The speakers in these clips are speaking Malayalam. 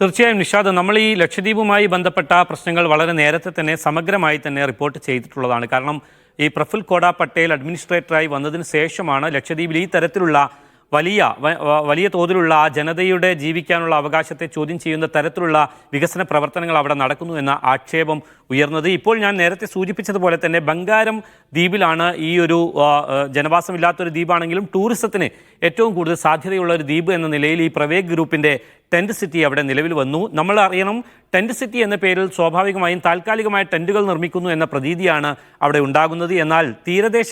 തീർച്ചയായും നിഷാദ് നമ്മൾ ഈ ലക്ഷദ്വീപുമായി ബന്ധപ്പെട്ട പ്രശ്നങ്ങൾ വളരെ നേരത്തെ തന്നെ സമഗ്രമായി തന്നെ റിപ്പോർട്ട് ചെയ്തിട്ടുള്ളതാണ്. കാരണം ഈ പ്രഫുൽ കോട പട്ടേൽ അഡ്മിനിസ്ട്രേറ്ററായി വന്നതിന് ശേഷമാണ് ലക്ഷദ്വീപിൽ ഈ തരത്തിലുള്ള വലിയ വലിയ തോതിലുള്ള ജനതയുടെ ജീവിക്കാനുള്ള അവകാശത്തെ ചോദ്യം ചെയ്യുന്ന തരത്തിലുള്ള വികസന പ്രവർത്തനങ്ങൾ അവിടെ നടക്കുന്നു എന്ന ആക്ഷേപം ഉയർന്നത്. ഇപ്പോൾ ഞാൻ നേരത്തെ സൂചിപ്പിച്ചതുപോലെ തന്നെ ബംഗാരം ദ്വീപിലാണ് ഈ ഒരു ജനവാസമില്ലാത്തൊരു ദ്വീപാണെങ്കിലും ടൂറിസത്തിന് ഏറ്റവും കൂടുതൽ സാധ്യതയുള്ള ഒരു ദ്വീപ് എന്ന നിലയിൽ ഈ പ്രവേഗ് ഗ്രൂപ്പിന്റെ ടെന്റ് സിറ്റി അവിടെ നിലവിൽ വന്നു. നമ്മൾ അറിയണം ടെന്റ് സിറ്റി എന്ന പേരിൽ സ്വാഭാവികമായും താൽക്കാലികമായ ടെന്റുകൾ നിർമ്മിക്കുന്നു എന്ന പ്രതീതിയാണ് അവിടെ ഉണ്ടാകുന്നത്. എന്നാൽ തീരദേശ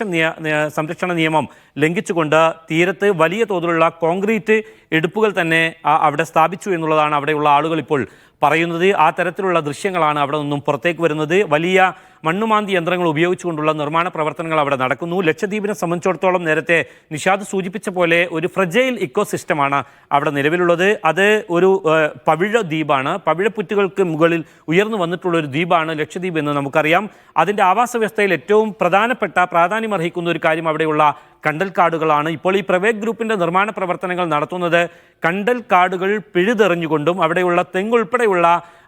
സംരക്ഷണ നിയമം ലംഘിച്ചുകൊണ്ട് തീരത്ത് വലിയ തോതിലുള്ള കോൺക്രീറ്റ് എടുപ്പുകൾ തന്നെ അവിടെ സ്ഥാപിച്ചു എന്നുള്ളതാണ് അവിടെയുള്ള ആളുകൾ ഇപ്പോൾ പറയുന്നത്. ആ തരത്തിലുള്ള ദൃശ്യങ്ങളാണ് അവിടെ നിന്നും പുറത്തേക്ക് വരുന്നത്. വലിയ മണ്ണുമാന്തി യന്ത്രങ്ങൾ ഉപയോഗിച്ചുകൊണ്ടുള്ള നിർമ്മാണ പ്രവർത്തനങ്ങൾ അവിടെ നടക്കുന്നു. ലക്ഷദ്വീപിനെ സംബന്ധിച്ചിടത്തോളം നേരത്തെ നിഷാദ് സൂചിപ്പിച്ച പോലെ ഒരു ഫ്രജൈൽ ഇക്കോ സിസ്റ്റമാണ് അവിടെ നിലവിലുള്ളത്. അത് ഒരു പവിഴ ദ്വീപാണ്. പവിഴപ്പുറ്റുകൾക്ക് മുകളിൽ ഉയർന്നു വന്നിട്ടുള്ള ഒരു ദ്വീപാണ് ലക്ഷദ്വീപ് എന്ന് നമുക്കറിയാം. അതിന്റെ ആവാസ വ്യവസ്ഥയിൽ ഏറ്റവും പ്രധാനപ്പെട്ട പ്രാധാന്യമർഹിക്കുന്ന ഒരു കാര്യം അവിടെയുള്ള കണ്ടൽ കാടുകളാണ് ഇപ്പോൾ ഈ പ്രവേക് ഗ്രൂപ്പിന്റെ നിർമ്മാണ പ്രവർത്തനങ്ങൾ നടത്തുന്നത് കണ്ടൽ കാടുകൾ പിഴുതെറിഞ്ഞുകൊണ്ടും അവിടെയുള്ള തെങ്ങുൾപ്പെടെയുള്ള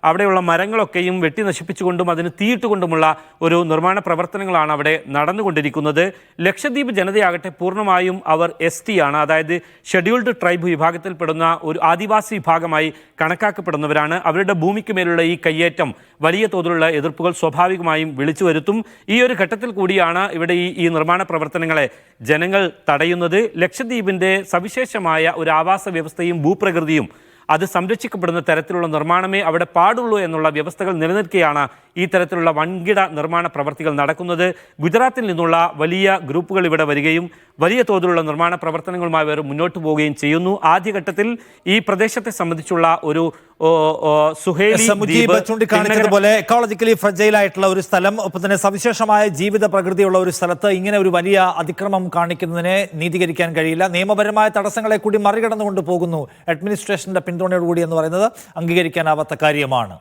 അവിടെയുള്ള മരങ്ങളൊക്കെയും വെട്ടി നശിപ്പിച്ചുകൊണ്ടും അതിന് തീയിട്ടുകൊണ്ടുമുള്ള ഒരു നിർമ്മാണ പ്രവർത്തനങ്ങളാണ് അവിടെ നടന്നുകൊണ്ടിരിക്കുന്നത്. ലക്ഷദ്വീപ് ജനതയാകട്ടെ പൂർണമായും അവർ എസ് ടി ആണ്. അതായത് ഷെഡ്യൂൾഡ് ട്രൈബ് വിഭാഗത്തിൽപ്പെടുന്ന ഒരു ആദിവാസി വിഭാഗമായി കണക്കാക്കപ്പെടുന്നവരാണ്. അവരുടെ ഭൂമിക്ക് മേലുള്ള ഈ കയ്യേറ്റം വലിയ തോതിലുള്ള എതിർപ്പുകൾ സ്വാഭാവികമായും വിളിച്ചു വരുത്തും. ഈ ഒരു ഘട്ടത്തിൽ കൂടിയാണ് ഇവിടെ ഈ ഈ നിർമ്മാണ പ്രവർത്തനങ്ങളെ ജനങ്ങൾ തടയുന്നത്. ലക്ഷദ്വീപിന്റെ സവിശേഷമായ ഒരു ആവാസ വ്യവസ്ഥയും ഭൂപ്രകൃതിയും അത് സംരക്ഷിക്കപ്പെടുന്ന തരത്തിലുള്ള നിർമ്മാണമേ അവിടെ പാടുള്ളൂ എന്നുള്ള വ്യവസ്ഥകൾ നിലനിൽക്കെയാണ് ഈ തരത്തിലുള്ള വൻകിട നിർമ്മാണ പ്രവർത്തികൾ നടക്കുന്നത്. ഗുജറാത്തിൽ നിന്നുള്ള വലിയ ഗ്രൂപ്പുകൾ ഇവിടെ വരികയും വലിയ തോതിലുള്ള നിർമ്മാണ പ്രവർത്തനങ്ങളുമായി അവർ മുന്നോട്ട് പോവുകയും ചെയ്യുന്നു. ആദ്യഘട്ടത്തിൽ ഈ പ്രദേശത്തെ സംബന്ധിച്ചുള്ള ഒരു ചൂണ്ടിക്കാണിച്ചതുപോലെ എക്കോളജിക്കലി ഫ്രജൈൽ ആയിട്ടുള്ള ഒരു സ്ഥലം ഒപ്പം തന്നെ സവിശേഷമായ ജീവിത പ്രകൃതിയുള്ള ഒരു സ്ഥലത്ത് ഇങ്ങനെ ഒരു വലിയ അതിക്രമം കാണിക്കുന്നതിനെ നീതീകരിക്കാൻ കഴിയില്ല. നിയമപരമായ തടസ്സങ്ങളെ കൂടി മറികടന്നുകൊണ്ട് പോകുന്നു. അഡ്മിനിസ്ട്രേഷന്റെ പിന്തുണയോടുകൂടി എന്ന് പറയുന്നത് അംഗീകരിക്കാനാവാത്ത കാര്യമാണ്.